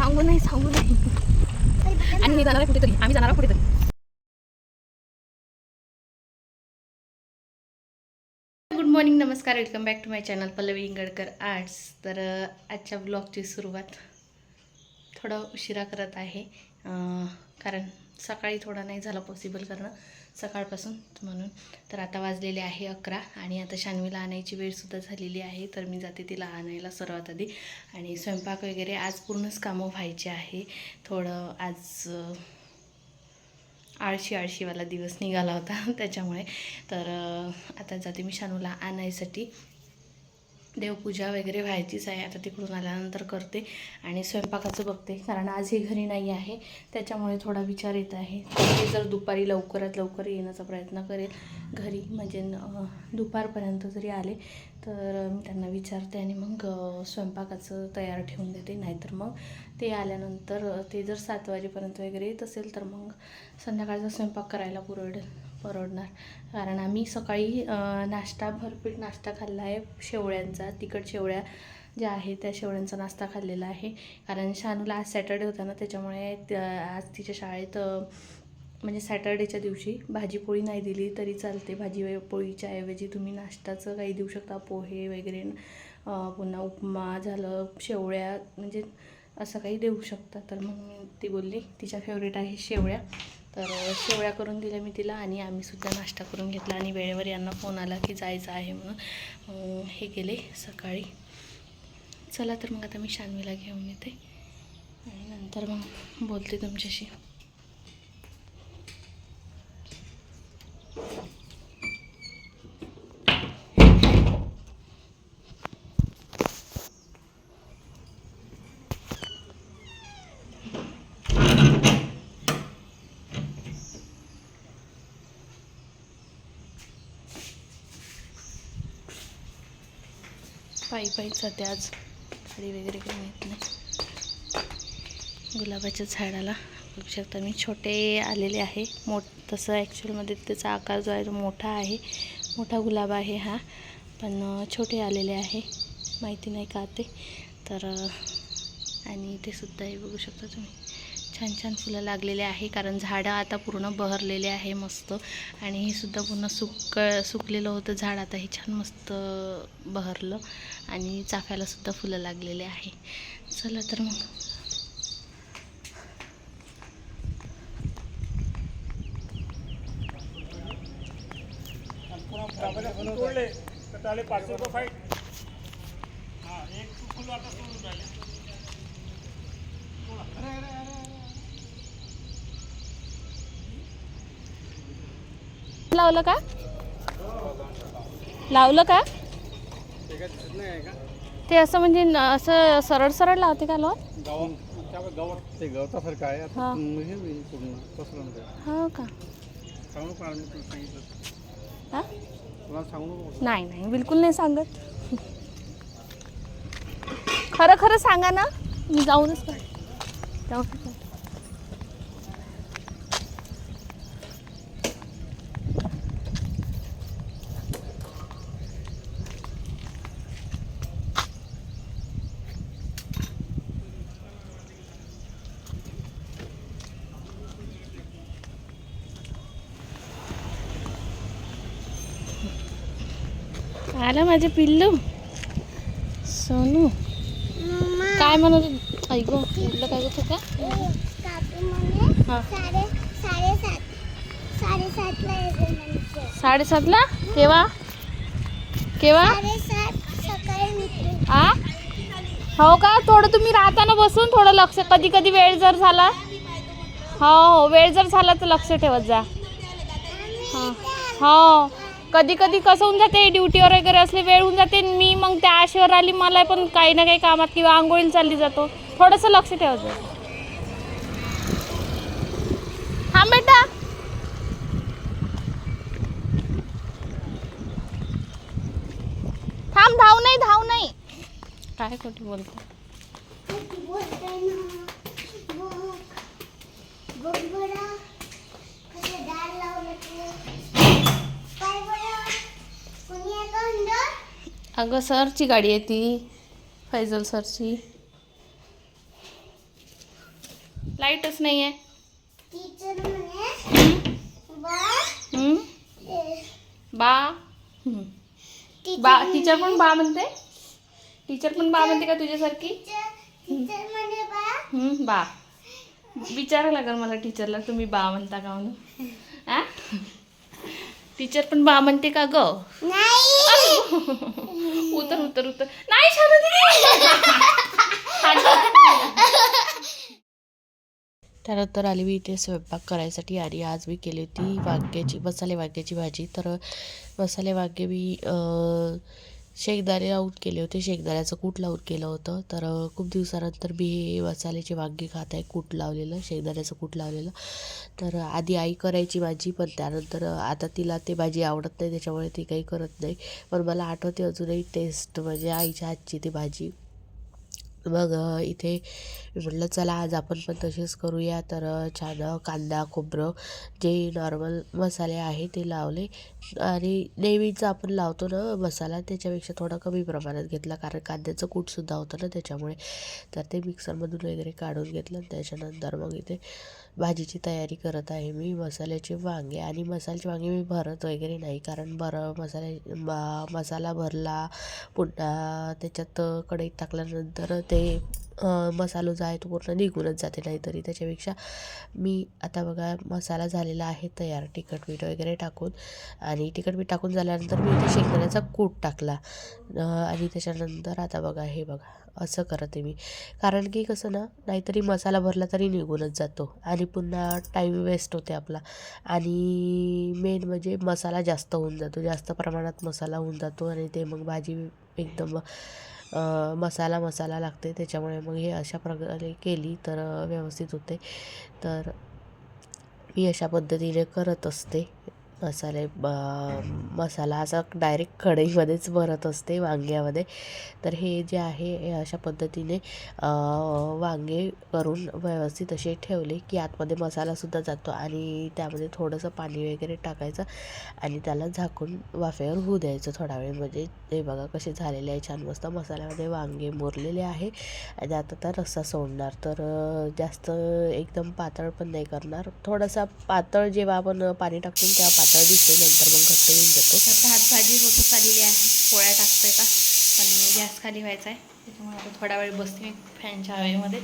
सांगू नाही सांगू नाही आणि मी जाणार कुठेतरी. आम्ही जाणार कुठेतरी. गुड मॉर्निंग नमस्कार. Welcome back to my channel Pallavi Ingadkar arts तर आजच्या ब्लॉगची सुरुवात थोडं उशिरा करत आहे. कारण सकाळी थोडा नाही झाला पॉसिबल करणं. सकाळपासून म्हणून. तर आता वाजलेले आहे अकरा आणि आता शान्वीला आणायची वेळसुद्धा झालेली आहे. तर मी जाते तिला आणायला सर्वात आधी. आणि स्वयंपाक वगैरे आज पूर्णच कामं व्हायचे आहे. थोडं आज आळशी आळशीवाला दिवस निघाला होता. त्याच्यामुळे. तर आता जाते मी शानूला आणायसाठी. देवपूजा वगैरे व्हायचीच आहे. आता तिकडून आल्यानंतर करते आणि स्वयंपाकाचं बघते. कारण आजही घरी नाही आहे. त्याच्यामुळे थोडा विचार येत आहे. ते जर दुपारी लवकरात लवकर येण्याचा प्रयत्न करेल घरी म्हणजे दुपारपर्यंत जरी आले तर मी त्यांना विचारते आणि मग स्वयंपाकाचं तयार ठेवून देते. नाहीतर मग ते आल्यानंतर ते जर सात वाजेपर्यंत वगैरे येत असेल तर मग संध्याकाळचा स्वयंपाक करायला पुरवडेल. परवडणार. कारण आम्ही सकाळी नाश्ता भरपेट नाश्ता खाल्ला आहे शेवळ्यांचा. तिखट शेवळ्या ज्या आहे त्या शेवळ्यांचा नाश्ता खाल्लेला आहे. कारण शानूला आज सॅटर्डे होता ना त्याच्यामुळे आज तिच्या शाळेत म्हणजे सॅटर्डेच्या दिवशी भाजीपोळी नाही दिली तरी चालते. भाजी पोळीच्या ऐवजी तुम्ही नाश्ताचं काही देऊ शकता. पोहे वगैरे पुन्हा उपमा झालं शेवळ्या म्हणजे असं काही देऊ शकता. तर मग मी ती बोलली तिच्या फेवरेट आहे शेवळ्या. तर शेवळ्या करून दिल्या मी तिला आणि आम्हीसुद्धा नाश्ता करून घेतला आणि वेळेवर यांना फोन आला की जायचं आहे म्हणून. हे गेले सकाळी. चला तर मग आता मी शान्वीला घेऊन येते. आणि नंतर मग बोलते तुमच्याशी. पायी पायी जाते आज. गाडी वगैरे काही येत नाही. गुलाबाच्या झाडाला बघू शकता मी. छोटे आलेले आहे. मोठ तसं ॲक्च्युअलमध्ये त्याचा आकार जो आहे तो मोठा आहे. मोठा गुलाब आहे हा. पण छोटे आलेले आहे. माहिती नाही का ते. तर आणि ते सुद्धा हे बघू शकता तुम्ही. छान छान फुलं लागलेले आहे. कारण झाडं आता पूर्ण बहरलेले आहे मस्त. आणि हे सुद्धा पूर्ण सुक सुकलेलं होतं झाड. आता हे छान मस्त बहरलं. आणि चाफ्याला सुद्धा फुलं लागलेले आहे. चला तर मग. तोडले. तर त्याला रुपये फाईट हा एक लावलं का? लावलं का? ते असं म्हणजे असं सरळ सरळ लावते का लोन? ते गवतासारखं आहे आता हे. होईल पूर्ण पसरून हो का? सांगू का मी तुला सांगितलं हा? तुला सांगू नको नाही नाही बिलकुल नाही सांगत. खरं खरं सांगा ना मी जाऊनच का आलं माझे पिल्लू? सोनू? काय म्हणत? ऐक म्हटलं काय होतं का? हा. साडेसातला केव्हा? केव्हा? आ? हो का? थोडं तुम्ही राहताना बसून थोडं लक्ष कधी कधी वेळ जर झाला हो हो वेळ जर झाला तर लक्ष ठेवत जा. हां. हो. कधी कधी कसं होऊन जाते ड्युटीवर वगैरे असले वेळ होऊन जाते मी मग त्या आशेवर आली मला पण काही ना काही कामात किंवा आंघोळीला चालली जातो. थोडंसं लक्ष ठेवायचं. जा हा बेटा. थांब धाव नाही धाव नाही. काय खोटी बोलतो ना बघ बघ बरं कसं डाळ लावलं तू काय बरं कोणी आहे का अंदर अगं सरची गाडी आहे ती. फैजल सरची. लाईटच नाही आहे बा. हम्म? बा टीचर पण बा म्हणते. टीचर पण बा म्हणते का तुझ्यासारखी? बा हम्म, बा. लागेल मला टीचरला तुम्ही बा म्हणता का म्हणून? आ? टीचर पण बा म्हणते का ग? नाही. उतर उतर उतर. नाही त्यानंतर आली मी इथे स्वयंपाक करायसाठी आणि आज मी केली होती वांग्याची मसाले वांग्याची भाजी. तर मसाले वांगे मी अं, शेंगदाणे लावून केले होते. शेंगदाण्याचं कूट लावून केलं होतं. तर खूप दिवसानंतर मी हे मसाल्याची वांगी खात आहे. कूट लावलेलं शेंगदाण्याचं कूट लावलेलं. तर आधी आई करायची भाजी पण त्यानंतर आता तिला ते भाजी आवडत नाही त्याच्यामुळे ती काही करत नाही. पण मला आठवते अजूनही टेस्ट म्हणजे आईच्या हातची ती भाजी. मग इथे मी म्हटलं चला आज आपण पण तसेच करूया. तर छान कांदा खोबरं जे नॉर्मल मसाले आहे ते लावले. आणि नेहमीचं आपण लावतो ना मसाला त्याच्यापेक्षा थोडा कमी प्रमाणात घेतला कारण कांद्याचं कूटसुद्धा होतं ना त्याच्यामुळे. तर ते मिक्सरमधून वगैरे काढून घेतलं त्याच्यानंतर मग इथे भाजीची तयारी करत आहे मी. मसाल्याचे वांगे आणि मसाल्याचे वांगे मी भरत वगैरे नाही कारण बरं मसाले मसाला भरला पुन्हा त्याच्यात कढईत टाकल्यानंतर ते मसालो जो आहे तो पूर्ण निघूनच जाते नाहीतरी. त्याच्यापेक्षा मी आता बघा मसाला झालेला आहे तयार तिखट मीठ वगैरे टाकून. आणि तिखट मीठ टाकून झाल्यानंतर मी इथे शेंगदाण्याचा कूट टाकला. आणि त्याच्यानंतर आता बघा हे बघा असं करते मी. कारण की कसं ना नाहीतरी मसाला भरला तरी निघूनच जातो. आणि पुन्हा टाईम वेस्ट होते आपला. आणि मेन म्हणजे मसाला जास्त होऊन जातो. जास्त प्रमाणात मसाला होऊन जातो आणि ते मग भाजी एकदम मसाला मसाला लागते. त्याच्यामुळे मग हे अशा प्रकारे केली तर व्यवस्थित होते. तर मी अशा पद्धतीने करत असते. मसाले ब- मसाला असा डायरेक्ट कढईमध्येच भरत असते वांग्यामध्ये. तर हे जे आहे हे अशा पद्धतीने वांगे करून व्यवस्थित असे ठेवले की आतमध्ये मसालासुद्धा जातो आणि त्यामध्ये थोडंसं पाणी वगैरे टाकायचं आणि त्याला झाकून वाफेवर होऊ द्यायचं थोडा वेळ. म्हणजे हे बघा कसे झालेले आहे छान मस्त मसाल्यामध्ये वांगे मुरलेले आहे आणि आता त्या रस्सा सोडणार. तर जास्त एकदम पातळ पण नाही करणार. थोडासा पातळ जेव्हा आपण पाणी टाकतो तेव्हा पातळ दिसते नंतर मग घट्ट येऊन जातो. भात भाजी होतच आलेली आहे. पोळ्या टाकते का? पण गॅस खाली व्हायचा आहे त्याच्यामुळे आता थोडा वेळ बसते मी फॅनच्या हवेमध्ये.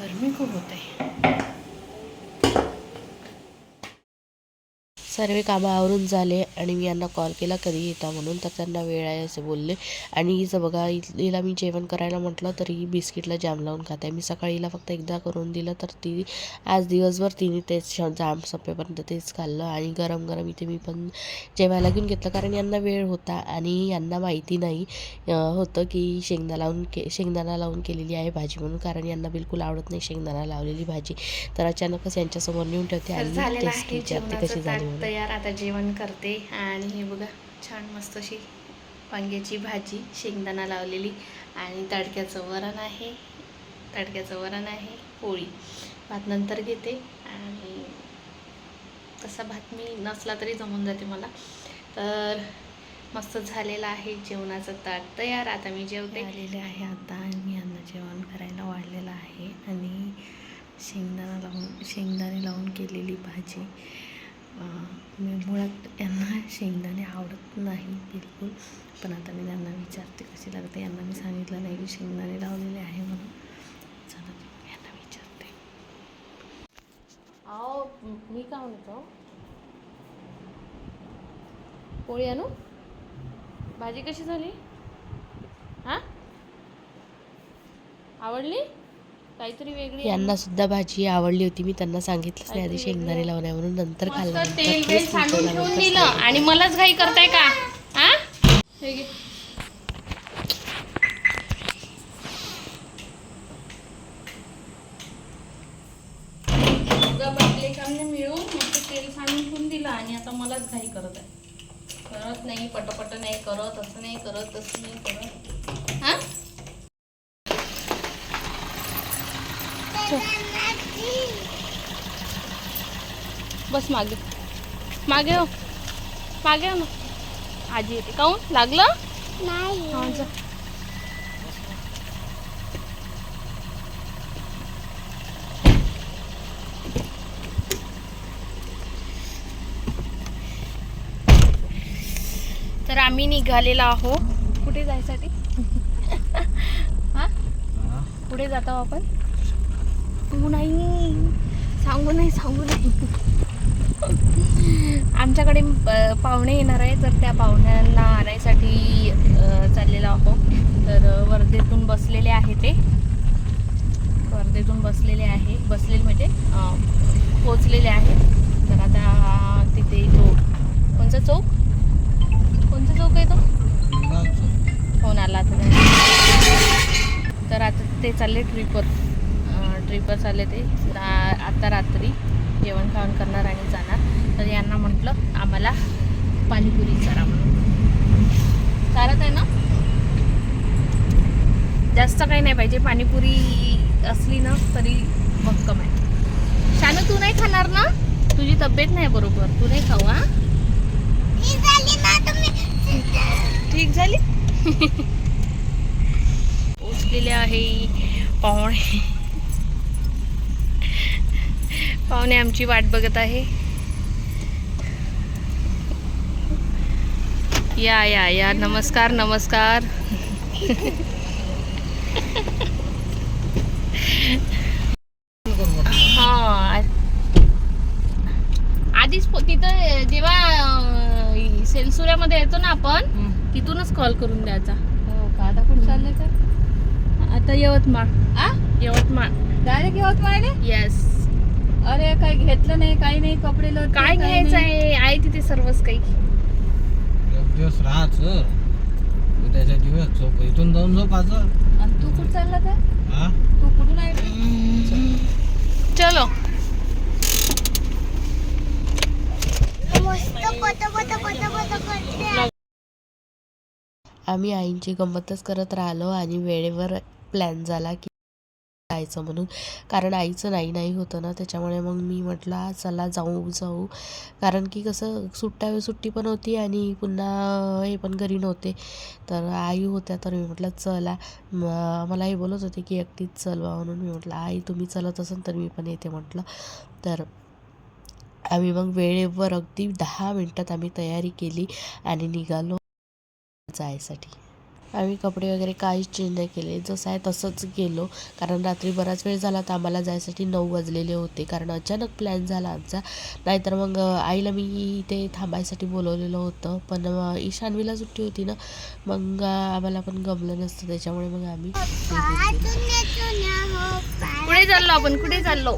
गरमी खूप होत. आहे सर्व कामं आवरून झाले आणि मी यांना कॉल केला कधी येता म्हणून? तर त्यांना वेळ आहे असे बोलले. आणि हिचं बघा हिला मी जेवण करायला म्हटलं तरी ही बिस्किटला जाम लावून खाते मी सकाळी हिला फक्त एकदा करून दिलं तर ती आज दिवसभर तिने तेच जाम संपेपर्यंत तेच खाल्लं. आणि गरम गरम इथे मी पण जेवायला घेऊन घेतलं कारण यांना वेळ होता आणि यांना माहिती नाही होतं की शेंगदा लावून के शेंगदाणा लावून केलेली आहे भाजी म्हणून कारण यांना बिलकुल आवडत नाही शेंगदाणा लावलेली भाजी. तर अचानकच यांच्यासमोर नेऊन ठेवते आणि टेस्ट विचारते कशी झाली म्हणून. तयार आता जेवण करते. आणि हे बघा छान मस्त अशी वांग्याची भाजी शेंगदाणा लावलेली. आणि तडक्याचं वरण आहे. तडक्याचं वरण आहे पोळी. भात नंतर घेते. आणि तसा भात मी नसला तरी जमून जाते मला. तर मस्त झालेलं आहे जेवणाचं ताट तयार. आता मी जेवते. आलेले आहे आता. मी यांना जेवण करायला वाढलेलं आहे. आणि शेंगदाणा लावून शेंगदाणे लावून केलेली भाजी. मी मुळात यांना शेंगदाणे आवडत नाही बिलकुल. पण आता मी त्यांना विचारते कशी लागते यांना मी सांगितलं नाही की शेंगदाणे लावलेले आहे म्हणून. चला मी यांना विचारते. अहो मी काय म्हणतो? पोळी आणू? भाजी कशी झाली? हां? आवडली? काहीतरी वेगळी यांना सुद्धा भाजी आवडली होती. मी त्यांना सांगितलंच नाही. आधी शेंगदाणे लावण्या म्हणून नंतर खाल्लं. तेल सांडून ठेवून दिलं. आणि मलाच घाई करताय का? हा? हे घे. मिळून तेल सांडून ठेवून दिलं आणि आता मलाच घाई करत आहे. करत नाही पटपट नाही करत असं नाही करत तसं नाही करत. बस. मागे. मागे हो. मागे हो ना. आजी येते काऊन हो? लागलं? तर आम्ही निघालेला आहो कुठे जायसाठी? हा? पुढे जातो आपण? तू नाही सांगू नाही सांगू नाही आमच्याकडे पाहुणे येणार आहे तर त्या पाहुण्यांना आणायसाठी चाललेलो आहो तर वर्धेतून बसलेले आहे ते. वर्धेतून बसलेले आहे बसलेले म्हणजे पोचलेले आहे. तर आता तिथे तो कोणचा चौक? कोणचा चौक आहे तो? फोन आला. तर आता ते चालले ट्रिपवर. ट्रिपवर चालले ते. आता रात्री जेवण खावण करणार आणि जाणार. तर यांना म्हटलं आम्हाला पाणीपुरी करा म्हणून. चालत आहे ना? जास्त काही नाही पाहिजे. पाणीपुरी असली ना तरी भक्कम आहे. शानू तू नाही खाणार ना? तुझी तब्येत नाही बरोबर. तू नाही खाऊ हा? झाली ना तुम्ही? ठीक झाली? पोचलेले आहे. पाहुणे. पाहुणे आमची वाट बघत आहे. या या या. नमस्कार नमस्कार. हा. आधीच तिथं जेव्हा सेलसुऱ्यामध्ये येतो ना आपण तिथूनच कॉल करून द्यायचा. हो का? आता कुठे चालले तर? आता यवतमाळ. आ? यवतमाळ. डायरेक्ट यवतमाळने? येस अरे काही घेतलं नाही काही नाही कपडे लोटले, काय घ्यायचं. आहे? आहे तिथे सर्वच काही. एक दिवस राहा सर. उद्याच्या दिवस झोप इथून जाऊन झोपायचं आणि तू कुठं चालला तर? हा? तू कुठून आहे चलो. आम्ही आईंची गंमतच करत राहिलो आणि वेळेवर प्लॅन झाला की जायचं म्हणून. कारण आईचं नाही नाही होतं ना त्याच्यामुळे मग मी म्हटलं चला जाऊ जाऊ. कारण की कसं सुट्ट्या सुट्टी पण होती आणि पुन्हा हे पण घरी नव्हते. तर आई होत्या तर मी म्हटलं चला. मला हे बोलत होते की एकटीच चल बा म्हणून मी म्हटलं आई तुम्ही चलत असाल तर मी पण येते म्हटलं. तर आम्ही मग वेळेवर अगदी दहा मिनटात आम्ही तयारी केली आणि निघालो जायसाठी. आम्ही कपडे वगैरे काहीच चेंज नाही केले. जसं आहे तसंच गेलो. कारण रात्री बराच वेळ झाला तर आम्हाला जायसाठी नऊ वाजलेले होते. कारण अचानक प्लॅन झाला आमचा. नाहीतर मग आईला मी इथे थांबायसाठी बोलवलेलं होतं. पण ईशान्वीला सुट्टी होती ना. मग आम्हाला पण गमलं नसतं. त्याच्यामुळे मग आम्ही हो कुठे चाललो आपण? कुठे चाललो?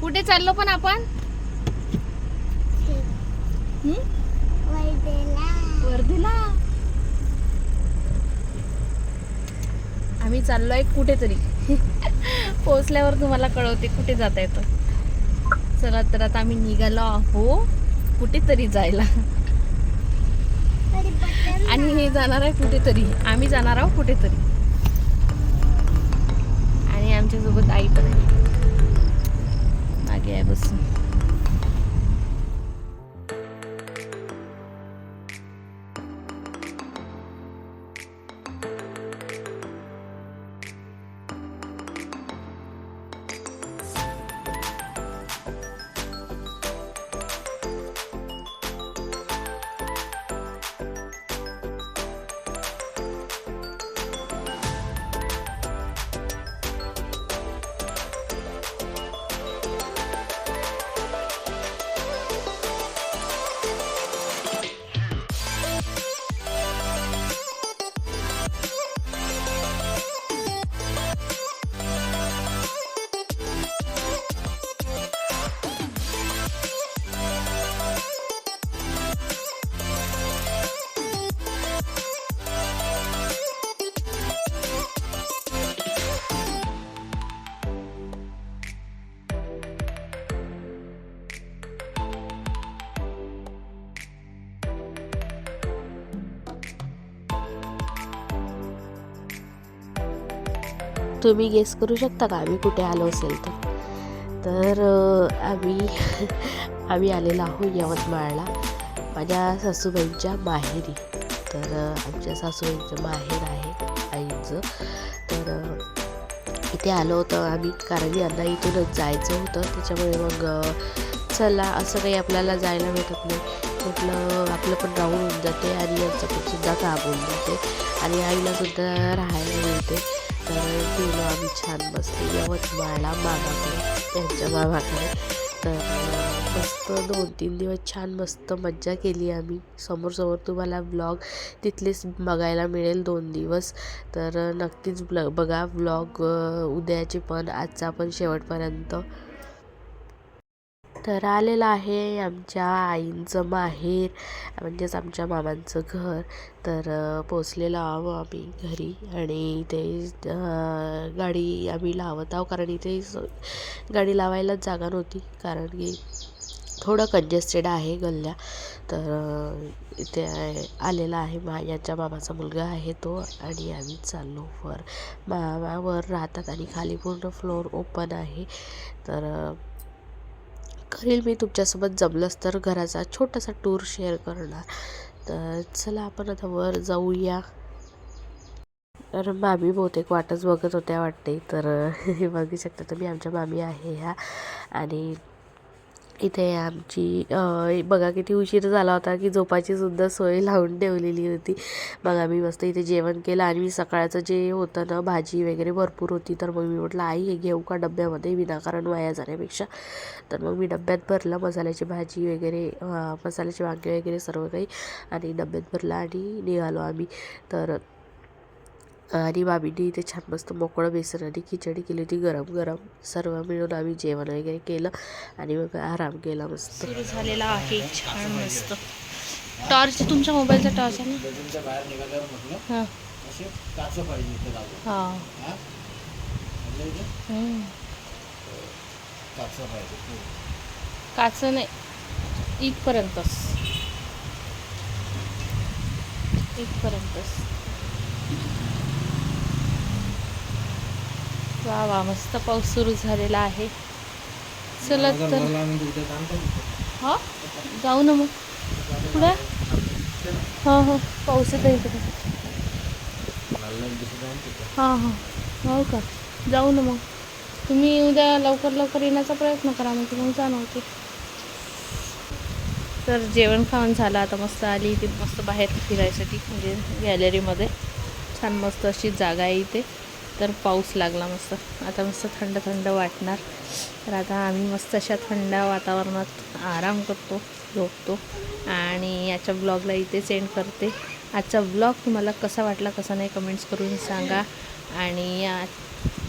कुठे चाललो पण आपण? चाललो चाललोय कुठेतरी. पोचल्यावर तुम्हाला कळवते कुठे जाता येतं. चला तर आता आम्ही निघालो आहो कुठेतरी जायला. आणि हे जाणार आहे कुठेतरी. आम्ही जाणार आहोत कुठेतरी. आणि आमच्यासोबत आई पण आहे. मागे आहे बसून. तुम्ही गेस करू शकता का? आम्ही कुठे आलो असेल तर. तर आम्ही आम्ही आलेलो आहोत यवतमाळला माझ्या सासूबाईंच्या माहेरी. तर आमच्या सासूबाईंचं माहेर आहे आईचं. तर इथे आलो होतं आम्ही कारण यांना इथूनच जायचं होतं. त्याच्यामुळे मग चला असं काही आपल्याला जायला भेटत नाही. म्हटलं आपलं पण राहून होऊन जाते आणि यांचं पण सुद्धा काम होऊन जाते. आणि आईला सुद्धा राहायला मिळते. तर गेलो आम्ही छान मस्त यवतमाळला मामाकडे यांच्या मामाकडे तर मस्त दोन तीन दिवस छान मस्त मज्जा केली आम्ही. समोर समोर तुम्हाला ब्लॉग तिथलेच बघायला मिळेल दोन दिवस. तर नक्कीच ब्ल बघा ब्लॉग उद्याचे पण आजचा पण शेवटपर्यंत. तर आलेलं आहे आमच्या आईंचं माहेर म्हणजेच आमच्या मामांचं घर. तर पोचलेलो आहो आम्ही घरी आणि इथे गाडी आम्ही लावत आहो कारण इथे गाडी लावायलाच जागा नव्हती कारण की थोडं कंजेस्टेड आहे गल्ल्या. तर इथे आलेला आहे मा याच्या मामाचा मुलगा आहे तो आणि आम्ही चाललो वर. मामावर राहतात आणि खाली पूर्ण फ्लोअर ओपन आहे. तर करील मी तुमच्यासोबत जमलंच तर घराचा छोटासा टूर शेअर करणार. तर चला आपण आता वर जाऊया. तर मामी बहुतेक वाटच बघत होत्या वाटते तर हे बघू शकता तुम्ही आमच्या मामी आहे ह्या. आणि इथे आमची. बघा किती उशीर झाला होता की झोपाची सुद्धा सोय लावून ठेवलेली होती. बघा मी मस्त इथे जेवण केलं आणि मी सकाळचं जे होतं ना भाजी वगैरे भरपूर होती. तर मग मी म्हटलं आई हे घेऊ का डब्यामध्ये विनाकारण वाया जाण्यापेक्षा? तर मग मी डब्यात भरलं मसाल्याची भाजी वगैरे मसाल्याची वांगे वगैरे सर्व काही आणि डब्यात भरलं आणि निघालो आम्ही. तर आणि मामीने इथे छान मस्त मोकळं बेसन आणि खिचडी केली होती. गरम गरम सर्व मिळून आम्ही जेवण वगैरे केलं आणि मग आराम केला मस्त. सुरू झालेला आहे. छान मस्त. टॉर्च तुमच्या मोबाईलचा टॉर्च आहे ना? बाहेर निघाल्यावर म्हटलं हां. असे काच पाहिजे इथे हां. हा इथे हम्म. काच पाहिजे काच नाही. इथपर्यंतच. इथपर्यंतच. वा वा मस्त पाऊस सुरू झालेला आहे. चला तर. हा? जाऊ ना मग. पुढे हां हां. पाऊस येतो इकडे. हां हां. हो का? जाऊ ना मग. तुम्ही उद्या लवकर लवकर येण्याचा प्रयत्न करा मग मग जा नव्हते तर जेवण खाऊन झालं आता मस्त आली इथे मस्त बाहेर फिरायसाठी म्हणजे गॅलरीमध्ये. छान मस्त अशी जागा आहे इथे. तर पाऊस लागला मस्त. आता मस्त थंड थंड वाटणार. तर आता आम्ही मस्त अशा थंड वातावरणात आराम करतो झोपतो आणि याच्या ब्लॉगला इथे सेंड करते. आजचा ब्लॉग तुम्हाला कसा वाटला कसा नाही कमेंट्स करून सांगा. आणि या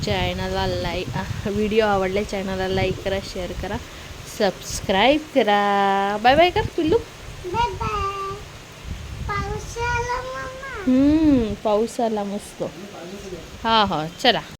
चॅनलला लाईक व्हिडिओ आवडले चॅनलला लाईक करा शेअर करा सबस्क्राईब करा. बाय बाय कर पिल्लू. बाय बाय पाऊस आला मामा हम्म, पाऊस आला मस्त. हा हा चला.